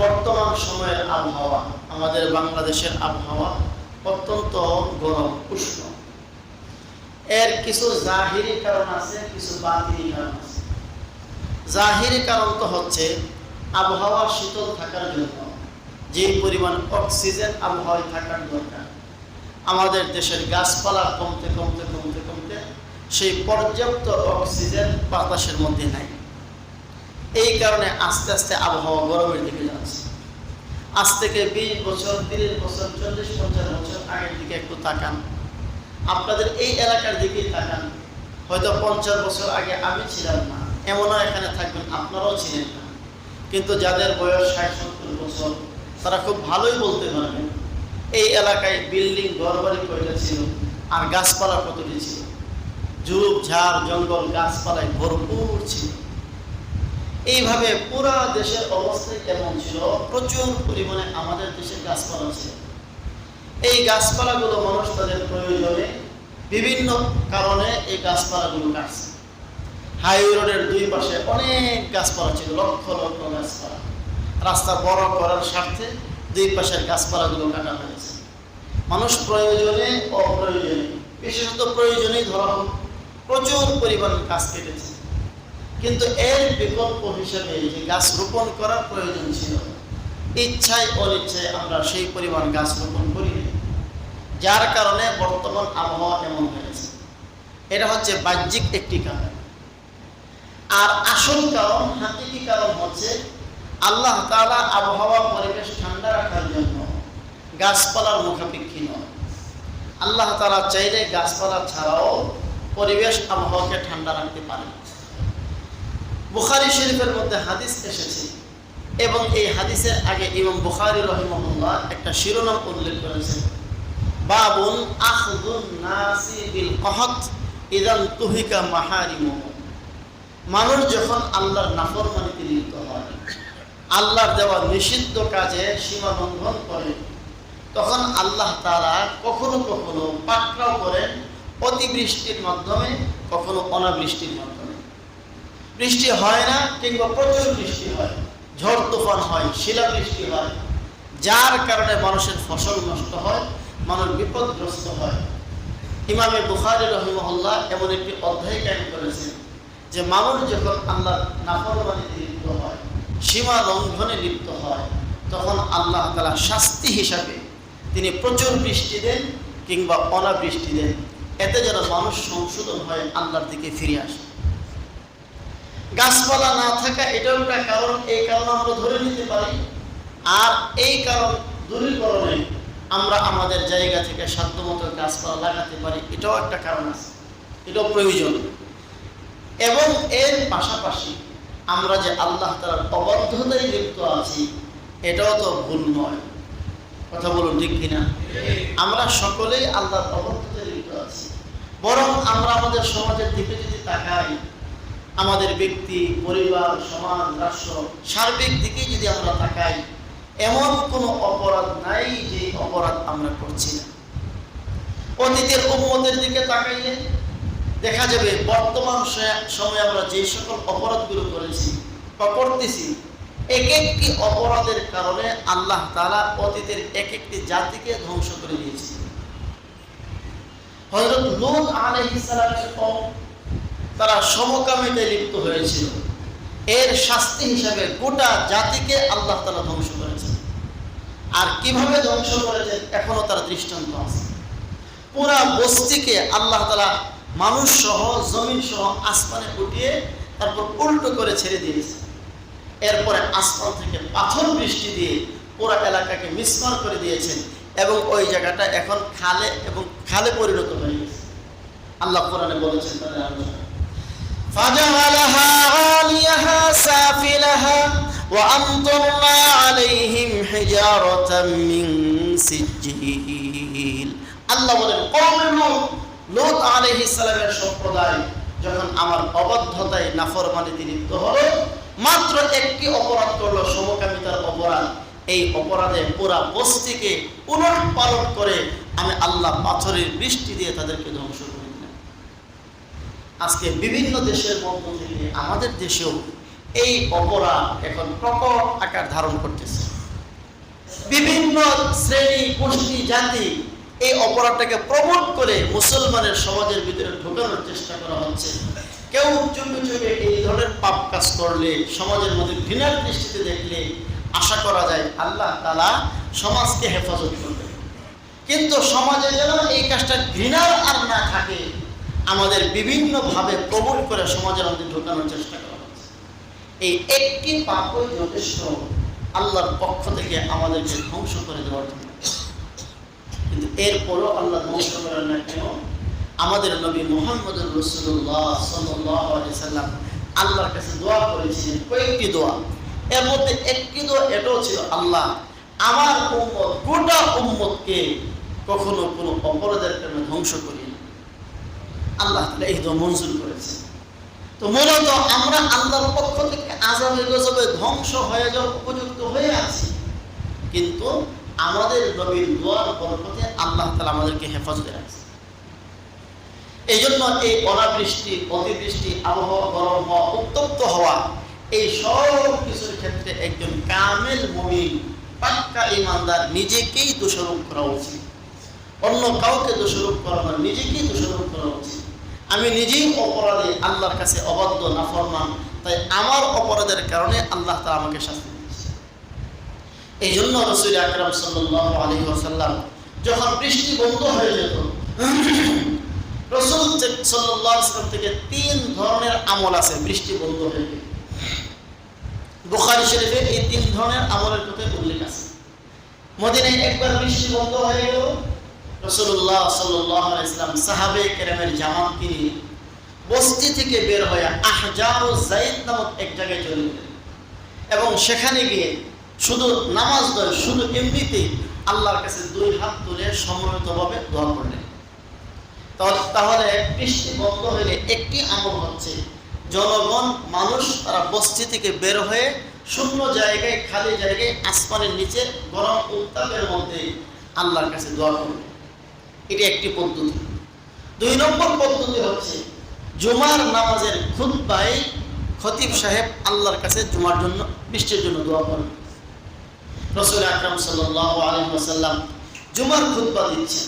বর্তমান সময়ের আবহাওয়া, আমাদের বাংলাদেশের আবহাওয়া অত্যন্ত গরম উষ্ণ। এর কিছু জাহিরি কারণ আছে, কিছু বাতিনি কারণ আছে। জাহিরি কারণ তো হচ্ছে আবহাওয়া শীতল থাকার জন্য, যে পরিমাণ অক্সিজেন আবহাওয়ায় থাকার দরকার। আমাদের দেশের গাছপালা কমতে কমতে কমতে কমতে সেই পর্যাপ্ত অক্সিজেন বাতাসের মধ্যে নাই। এই কারণে আস্তে আস্তে আবহাওয়া গরমের দিকে যাচ্ছে। আজ থেকে বিশ বছর, তিরিশ বছর, চল্লিশ, পঞ্চাশ বছর আগের দিকে একটু তাকান। আপনাদের এই এলাকার দিকেই তাকান। হয়তো পঞ্চাশ বছর আগে আমি ছিলাম না, এমনও এখানে থাকবেন, আপনারাও ছিলেন না। কিন্তু যাদের বয়স ষাট, সত্তর বছর, তারা খুব ভালোই বলতে পারবেন, এই এলাকায় বিল্ডিং ঘরবাড়ি কয়টা ছিল আর গাছপালা কতটি ছিল? ঝুপ ঝাড়, জঙ্গল, গাছপালায় ভরপুর ছিল। এইভাবে পুরা দেশের অবস্থা কেমন ছিল? প্রচুর পরিমাণে আমাদের দেশে গাছপালা ছিল। এই গাছপালাগুলো মানুষ তাদের প্রয়োজনে বিভিন্ন কারণে এই গাছপালাগুলো কাটছে। হাইওয়ে রোডের দুই পাশে অনেক গাছপালা ছিল, লক্ষ লক্ষ গাছপালা। রাস্তা বড় করার স্বার্থে দুই পাশের গাছপালাগুলো কাটা হয়েছে। মানুষ প্রয়োজনে, অপ্রয়োজনে, বিশেষত প্রয়োজনেই ধরা প্রচুর পরিমাণ গাছ কেটেছে। কিন্তু এর বিকল্প হিসেবে যে গাছ রোপণ করার প্রয়োজন ছিল, ইচ্ছায় অনিচ্ছায় আমরা সেই পরিমাণ গাছ রোপণ করিনি। যার কারণে বর্তমান আবহাওয়া এমন হয়েছে। এটা হচ্ছে বাহ্যিক একটি কারণ। আর আসল কারণ, হাকিকি কারণ হচ্ছে আল্লাহ তাআলা আবহাওয়া পরিবেশ ঠান্ডা রাখার জন্য গাছপালার মুখাপেক্ষী নয়। আল্লাহ তাআলা চাইলে গাছপালা ছাড়াও পরিবেশ আবহাওয়াকে ঠান্ডা রাখতে পারেন। বুখারি শরীফের মধ্যে হাদিস এসেছে। এবং এই হাদিসের আগে ইমাম বুখারি রহিমহুল্লাহ একটা শিরোনাম উল্লেখ করেছেন। বাবুন আখদুন নাসি বিল কহত ইদান তুহিকা মাহারিমুহু। মানুষ যখন আল্লাহর নাফরমানিতে লিপ্ত হয়, আল্লাহর দেওয়া নিষিদ্ধ কাজে সীমা লঙ্ঘন করে, তখন আল্লাহ তারা কখনো কখনো পাকড়াও করেন অতিবৃষ্টির মাধ্যমে, কখনো অনাবৃষ্টির মাধ্যমে। বৃষ্টি হয় না কিংবা প্রচুর বৃষ্টি হয়, ঝড় তুফান হয়, শিলাবৃষ্টি হয়, যার কারণে মানুষের ফসল নষ্ট হয়, মানুষ বিপদগ্রস্ত হয়। ইমামে বুখারি রহিমহল্লা এমন একটি অধ্যায় কায়েম করেছেন যে মানুষ যখন আল্লাহ নাফরমানিতে লিপ্ত হয়, সীমা লঙ্ঘনে লিপ্ত হয়, তখন আল্লাহ তালা শাস্তি হিসাবে তিনি প্রচুর বৃষ্টি দেন কিংবা অনাবৃষ্টি দেন। এতে যেন মানুষ সংশোধন হয়ে আল্লাহর দিকে ফিরে আসে। গাছপালা না থাকা এটাও একটা কারণ, এই কারণ আমরা ধরে নিতে পারি। আর এই কারণ দূরীকরণে আমরা আমাদের জায়গা থেকে সাধ্যমতো গাছপালা লাগাতে পারি, এটাও একটা কারণ আছে। এটাও প্রয়োজন। এবং এর পাশাপাশি আমরা যে আল্লাহ তালার অবদ্ধতায় লিপ্ত আছি, এটাও তো ভুল নয়। কথা বলুন ঠিক কিনা? আমরা সকলেই আল্লাহর অবদ্ধতায় লিপ্ত আছি। বরং আমরা আমাদের সমাজের দিকে যদি তাকাই আমাদের ব্যক্তি, পরিবার, সমাজ, রাষ্ট্র, সার্বিক দিকে যদি আমরা তাকাই, এমন কোনো অপরাধ নাই যে অপরাধ আমরা করছি না। অতীতের উম্মতের দিকে তাকাইলে দেখা যাবে বর্তমান সময়ে আমরা যে সকল অপরাধগুলো করেছি বা করতেছি এক একটি অপরাধের কারণে আল্লাহ তালা অতীতের এক একটি জাতিকে ধ্বংস করে দিয়েছে হজরত আলহিসালামের কম তারা সমকামিতে লিপ্ত হয়েছিল। এর শাস্তি হিসাবে গোটা জাতিকে আল্লাহ তালা ধ্বংস করেছেন। আর কীভাবে ধ্বংস করেছেন এখনও তার দৃষ্টান্ত আছে। পুরা বস্তিকে আল্লাহ তালা মানুষ সহ, জমিন সহ আসমানে উঠিয়ে তারপর উল্টো করে ছেড়ে দিয়েছে। এরপরে আসমান থেকে পাথর বৃষ্টি দিয়ে পুরা এলাকাকে মিসমার করে দিয়েছেন এবং ওই জায়গাটা এখন খালে এবং খালে পরিণত হয়ে গেছে। আল্লাহ কোরআনে বলেছেন তাদের আলোচনা فجعلها عاليها سافلها وأمطرنا عليهم حجارة من سجيل আল্লাহ বলেন কওমের লোক লোক আলাইহিস সালামের সম্প্রদায় যখন আমার অবাধ্যতায় নাফরমানিতে লিপ্ত হলো মাত্র একটি অপরাধ করলো সমকামিতার অপরাধ এই অপরাধে পুরা বস্তিকে উলট পালট করে আমি আল্লাহ পাথরের বৃষ্টি দিয়ে তাদেরকে ধ্বংস করে দিলাম আজকে বিভিন্ন দেশের মধ্য থেকে আমাদের দেশেও এই অপরাধ এখন প্রকট আকার ধারণ করতেছে। বিভিন্ন শ্রেণি, গোষ্ঠী, জাতি এই অপরাধটাকে প্রমোট করে মুসলমানের সমাজের ভিতরে ঢোকানোর চেষ্টা করা হচ্ছে। কেউ চুপে চুপে এই ধরনের পাপ কাজ করলে, সমাজের মধ্যে ঘৃণার দৃষ্টিতে দেখলে আশা করা যায় আল্লাহ তালা সমাজকে হেফাজত করবে। কিন্তু সমাজে যেন এই কাজটা ঘৃণার আর না থাকে আমাদের বিভিন্নভাবে প্রবল করে সমাজের মধ্যে ঢোকানোর চেষ্টা করা হচ্ছে। এই একটি পাপই যথেষ্ট। আল্লাহর পক্ষ থেকে আমাদেরকে ধ্বংস করে দেওয়ার জন্য। কিন্তু এরপরও আল্লাহ ধ্বংস করেন না কেন? আমাদের নবী মোহাম্মদ রসুল্লাহ সাল্লাম আল্লাহর কাছে দোয়া করেছিলেন। কয়েকটি দোয়া। এর মধ্যে একটি দোয়া, এটাও ছিল, আল্লাহ, আমার উম্মত, গোটা উম্মতকে কখনো কোনো অপরাধের কারণে ধ্বংস করি। আল্লাহ এই দোয়া মঞ্জুর করেছে। তো মূলত আমরা আল্লাহর পক্ষ থেকে আজাবে গজবে ধ্বংস হয়ে যাওয়ার উপযুক্ত হয়ে আছি। কিন্তু আমাদের নবীর দোয়ার বরকতে আল্লাহ তালা আমাদেরকে হেফাজতে রাখছে এই জন্য এই অনাবৃষ্টি, অতিবৃষ্টি, আবহাওয়া গরম হওয়া, উত্তপ্ত হওয়া, এই সব কিছুর ক্ষেত্রে একজন কামেল মমিন, পাক্কা ইমানদার নিজেকেই দোষারোপ করা উচিত। অন্য কাউকে দোষারোপ করা নিজেকেই দোষারোপ আমি নিজেই অপরাধে, আল্লাহর কাছে অবাধ্য, নাফরমান। তাই আমার অপরাধের কারণে আল্লাহ তাআলা আমাকে শাস্তি এই জন্য রসুল আকরাম সাল্লাহ আলী ওসাল্লাম যখন বৃষ্টি বন্ধ হয়ে যেত, রসুল সাল্লাম থেকে তিন ধরনের আমল আছে, বৃষ্টি বন্ধ হয়ে গেলে। বুখারি শরীফে এই তিন ধরনের আমলের কথা উল্লেখ আছে। মদিনায় একবার বৃষ্টি বন্ধ হয়ে গেল রসুল্লাহ সাল্লাহ ইসলাম সাহাবে কেরামের জামাত তিনি বস্তি থেকে বের হয়ে আহজার জাইদ নামক এক জায়গায় চলে গেলেন। এবং সেখানে গিয়ে শুধু নামাজ নয়, শুধু এমনিতেই আল্লাহর কাছে দুই হাত তুলে সম্মিলিতভাবে দোয়া করলেন। তাহলে বৃষ্টি বন্ধ হলে একটি আমল হচ্ছে, জনগণ, মানুষ তারা বস্তি থেকে বের হয়ে শূন্য জায়গায়, খালি জায়গায় আসমানের নিচে গরম উত্তাপের মধ্যে আল্লাহর কাছে দোয়া করবে এটি একটি পদ্ধতি। দুই নম্বর পদ্ধতি হচ্ছে, জুমার নামাজের খুদ খুদ্বায় খতিব সাহেব আল্লাহর কাছে জুমার জন্য, বৃষ্টির জন্য দোয়া করেন। রসুল আকরাম ওসাল্লাম জুমার খুদ্া দিচ্ছেন।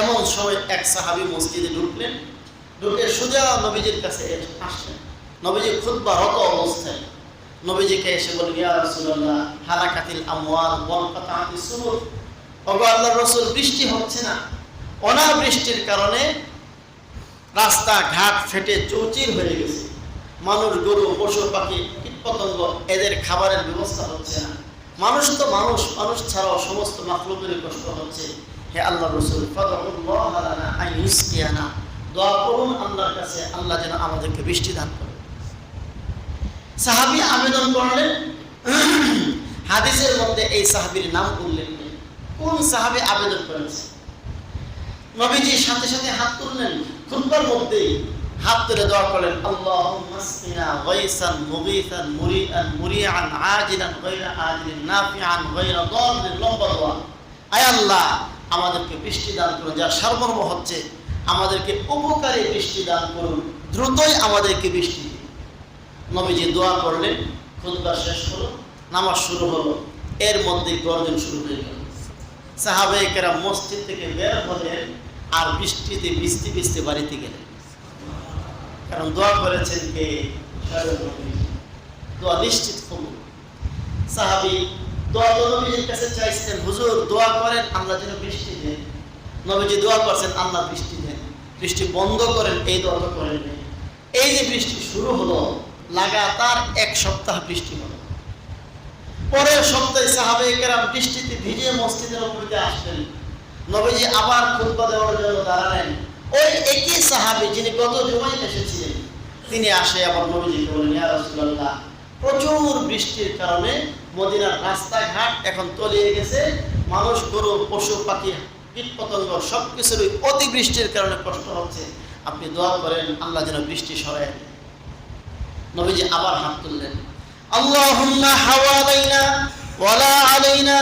এমন সময় এক সাহাবি মসজিদে ঢুকলেন, ঢুকে সোজা নবীজির কাছে আসলেন। নবীজি খুদ্া রত অবস্থায়, নবীজিকে এসে বলেন ইয়া রাসূলুল্লাহ, হালাকাতিল আমওয়াল ওয়াল কাতাআতি রাসূল, বৃষ্টি হচ্ছে না। অনাবৃষ্টির কারণে রাস্তা ঘাট ফেটে চৌচির হয়ে গেছে। মানুষ, গরু, পশু, পাখি, কীটপতঙ্গ, এদের খাবারের ব্যবস্থা হচ্ছে না। মানুষ তো মানুষ মানুষ ছাড়াও সমস্ত মাখলুকেরই কষ্ট হচ্ছে। হে আল্লাহ রসুল ফাদুল্লাহ দোয়া করুন আল্লাহর কাছে, আল্লাহ যেন আমাদেরকে বৃষ্টি দান করে। সাহাবি আবেদন করলেন, হাদিসের মধ্যে এই সাহাবির নাম উল্লেখ নেই। কোন সাহাবি আবেদন করেছে? নবীজি সাথে সাথে হাত তুললেন, খুতবার মধ্যেই হাত তুলে দোয়া করলেন, আল্লাহুম্মা আসকিনা গায়সান মুগীসান মুরিআন মুরিআন আজিলান গায়রা আজিলিন নাফিআন গায়রা দাল্লিন, লম্বা দোয়া আয় আল্লাহ, আমাদেরকে বৃষ্টি দান করুন যা সারমর্ম হচ্ছে, আমাদেরকে উপকারী বৃষ্টি দান করুন, দ্রুতই আমাদেরকে বৃষ্টি। নবীজি দোয়া করলেন, খুতবা শেষ হলো, নামাজ শুরু হলো, এর মধ্যে গর্জন শুরু হয়ে গেল সাহাবে কেরা মসজিদ থেকে বের হলেন আর বৃষ্টিতে বৃষ্টি বৃষ্টি বাড়িতে গেলেন। কারণ দোয়া করেছেন কে? দোয়া নিশ্চিত কবুল সাহাবি বৃষ্টি বৃষ্টি বন্ধ করেন, এই এই যে বৃষ্টি শুরু হলো, লাগাতার এক সপ্তাহ বৃষ্টি হলো। সপ্তাহে সাহাবে বৃষ্টিতে ভিজে মসজিদের উপরে আসলেন। নবীজি আবার খুতবা দেওয়ার জন্য দাঁড়ালেন। ওই একই সাহাবি যিনি গত জমাই এসেছিলেন, তিনি আসে আবার নবীজিকে বলেন ইয়া রাসূলুল্লাহ, প্রচুর বৃষ্টির কারণে মদিনার রাস্তাঘাট এখন তলিয়ে গেছে। মানুষ, গরু, পশু, পাখি, কীটপতঙ্গ সব কিছুরই অতিবৃষ্টির কারণে কষ্ট হচ্ছে। আপনি দোয়া করেন, আল্লাহ যেন বৃষ্টি সরায় নবীজি আবার হাত তুললেন। আল্লাহ হাওয়া আলাইনা ওয়ালা আলাইনা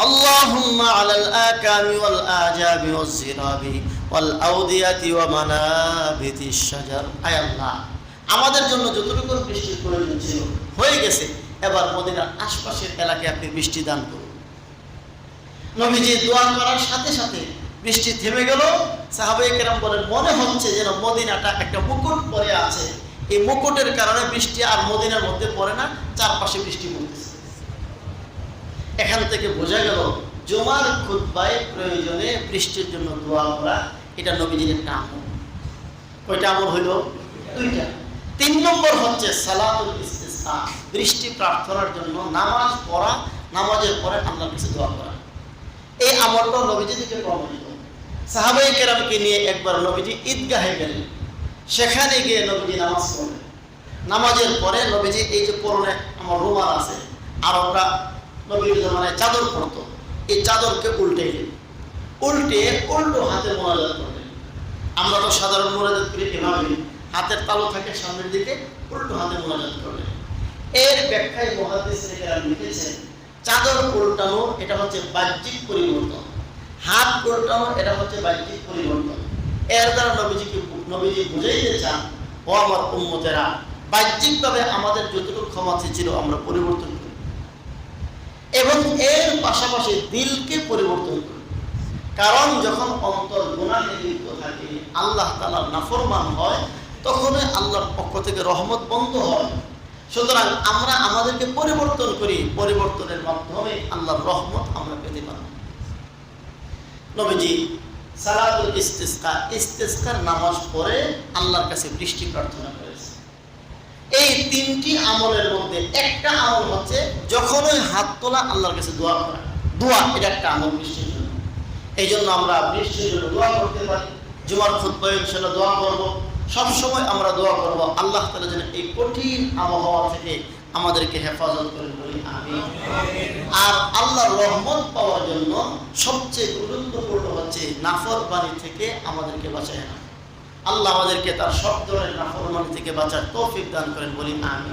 اللهم على الآكام والآجاب والزراب والأودية ومنابت الشجر أي الله আমাদের জন্য যতটুকু বৃষ্টির প্রয়োজন ছিল হয়ে গেছে এবার মদিনার আশপাশের এলাকায় আপনি বৃষ্টি দান করুন নবীজি দোয়া করার সাথে সাথে বৃষ্টি থেমে গেল সাহাবাই কেরাম বলেন মনে হচ্ছে যেন মদিনাটা একটা মুকুট পরে আছে এই মুকুটের কারণে বৃষ্টি আর মদিনার মধ্যে পড়ে না চারপাশে বৃষ্টি পড়তেছে এখান থেকে বোঝা গেল, জমার খুদ্বায় প্রয়োজনে বৃষ্টির জন্য দোয়া করা, এটা নবীজির একটা আমল। কয়টা আমল হইল? দুইটা। তিন নম্বর হচ্ছে সালাতুল বৃষ্টি প্রার্থনার জন্য নামাজ পড়া, নামাজের পরে আল্লাহর কাছে দোয়া করা। এই আমলটা নবীজি থেকে প্রমাণিত। সাহাবাই কেরামকে নিয়ে একবার নবীজি ঈদগাহে গেলেন। সেখানে গিয়ে নবীজি নামাজ পড়লেন। নামাজের পরে নবীজি এই যে পরনে আমার রুমাল আছে, আর ওটা নবীর চাদর পরতো। এই চাদরকে উল্টে উল্টে উল্টো হাতে মোনাজাত করলেন আমরা তো সাধারণ মোনাজাত করি এভাবে। হাতের তালু থাকে সামনের দিকে, উল্টো হাতে মোনাজাত করলেন এর ব্যাখ্যায় মহাদিসরা লিখেছেন, চাদর উল্টানো এটা হচ্ছে বাহ্যিক পরিবর্তন। হাত উল্টানো এটা হচ্ছে বাহ্যিক পরিবর্তন। এর দ্বারা নবীজিকে নবীজি বুঝাইতে চান, ও আমার উম্মতেরা, বাহ্যিকভাবে আমাদের যতটুকু ক্ষমতা ছিল আমরা পরিবর্তন এবং এর পাশাপাশি দিলকে পরিবর্তন করি। কারণ যখন অন্তর গুণাহে লিপ্ত থাকে, আল্লাহ তালার নাফরমান হয়, তখনই আল্লাহর পক্ষ থেকে রহমত বন্ধ হয়। সুতরাং আমরা আমাদেরকে পরিবর্তন করি, পরিবর্তনের মাধ্যমে আল্লাহর রহমত আমরা পেতে পারি। নবীজি, সালাতুল ইস্তিসকা, ইস্তিসকার নামাজ পড়ে আল্লাহর কাছে বৃষ্টি প্রার্থনা করেছে এই তিনটি আমলের মধ্যে একটা আমল হচ্ছে যখনই হাত তোলা আল্লাহর কাছে দোয়া করা। দোয়া, এটা একটা আমল বৃষ্টির জন্য। এই জন্য আমরা বৃষ্টির জন্য দোয়া করতে পারি। জুমার খুদ্ায় সেটা দোয়া করব। সবসময় আমরা দোয়া করব, আল্লাহ তালা যেন এই কঠিন আবহাওয়া থেকে আমাদেরকে হেফাজত করে বলি আমি আর আল্লাহর রহমত পাওয়ার জন্য সবচেয়ে গুরুত্বপূর্ণ হচ্ছে নাফরবানি থেকে আমাদেরকে বাঁচায় না আল্লাহ আমাদেরকে তার সব ধরনের নাফরমানি থেকে বাঁচার তৌফিক দান করেন বলি আমি